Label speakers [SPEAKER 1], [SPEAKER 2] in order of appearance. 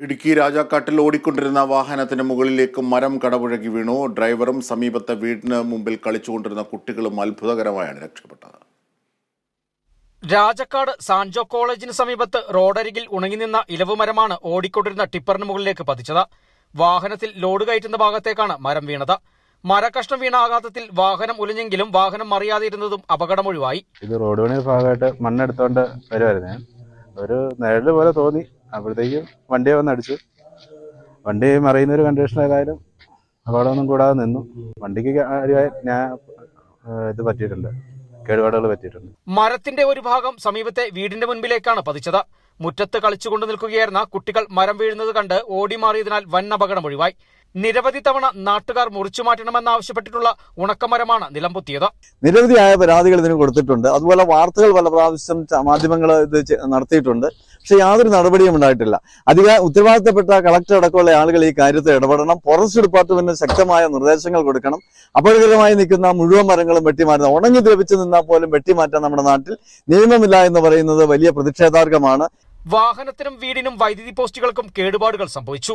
[SPEAKER 1] ഇടുക്കി രാജാക്കാട്ടിൽ ഓടിക്കൊണ്ടിരുന്ന വാഹനത്തിന് മുകളിലേക്ക് മരം കടപുഴകി വീണു. ഡ്രൈവറും സമീപത്തെ വീടിന് മുമ്പിൽ കളിച്ചുകൊണ്ടിരുന്ന കുട്ടികളും അത്ഭുതകരമായാണ് രക്ഷപ്പെട്ടത്.
[SPEAKER 2] രാജക്കാട് സാൻജോ കോളേജിന് സമീപത്ത് റോഡരികിൽ ഉണങ്ങി ഉണങ്ങിനിന്ന ഇലവുമരമാണ് ഓടിക്കൊണ്ടിരുന്ന ടിപ്പറിന് മുകളിലേക്ക് പതിച്ചത്. വാഹനത്തിൽ ലോഡ് കയറ്റുന്ന ഭാഗത്തേക്കാണ് മരം വീണത്. മരകഷ്ണം വീണ ആഘാതത്തിൽ വാഹനം ഉലഞ്ഞെങ്കിലും വാഹനം മറിയാതിരുന്നതും അപകടമൊഴിവായി.
[SPEAKER 3] ഇത് റോഡ് പണിയുടെ ഭാഗമായിട്ട് മണ്ണെടുത്തോണ്ട് വരുമായിരുന്നേ ഒരു നിഴൽ പോലെ തോന്നി. അപ്പോഴത്തേക്കും വണ്ടിയെ വന്ന് അടിച്ചു. വണ്ടി മറിയുന്ന ഒരു കണ്ടീഷൻ ഏതായാലും അപകടമൊന്നും കൂടാതെ നിന്നു. വണ്ടിക്ക് ഞാൻ ഇത് പറ്റിയിട്ടുണ്ട്. കേടുപാടുകൾ പറ്റിയിട്ടുണ്ട്.
[SPEAKER 2] മരത്തിന്റെ ഒരു ഭാഗം സമീപത്തെ വീടിന്റെ മുൻപിലേക്കാണ് പതിച്ചത്. മുറ്റത്ത് കളിച്ചുകൊണ്ട് നിൽക്കുകയായിരുന്ന കുട്ടികൾ മരം വീഴുന്നത് കണ്ട് ഓടി മാറിയതിനാൽ വൻ അപകടമൊഴിവായി നിരവധി തവണ നാട്ടുകാർ മുറിച്ചു മാറ്റണമെന്നാവശ്യപ്പെട്ടിട്ടുള്ള ഉണക്കമരമാണ് നിലംപൊത്തിയത്.
[SPEAKER 4] നിരവധിയായ പരാതികൾ ഇതിന് കൊടുത്തിട്ടുണ്ട്. അതുപോലെ വാർത്തകൾ പല പ്രാവശ്യം മാധ്യമങ്ങൾ ഇത് നടത്തിയിട്ടുണ്ട്. പക്ഷെ യാതൊരു നടപടിയും ഉണ്ടായിട്ടില്ല. അധിക ഉത്തരവാദിത്തപ്പെട്ട കളക്ടർ അടക്കമുള്ള ആളുകൾ ഈ കാര്യത്തിൽ ഇടപെടണം. ഫോറസ്റ്റ് ഡിപ്പാർട്ട്മെന്റിന് ശക്തമായ നിർദ്ദേശങ്ങൾ കൊടുക്കണം. അപകടകരമായി നിൽക്കുന്ന മുഴുവൻ മരങ്ങളും വെട്ടിമാറ്റുന്ന ഉണങ്ങി ദ്രവിച്ചു നിന്നാൽ പോലും വെട്ടിമാറ്റാൻ നമ്മുടെ നാട്ടിൽ നിയമമില്ല എന്ന് പറയുന്നത് വലിയ പ്രതിഷേധാർഹമാണ്.
[SPEAKER 2] വാഹനത്തിനും വീടിനും വൈദ്യുതി പോസ്റ്റുകൾക്കും കേടുപാടുകൾ സംഭവിച്ചു.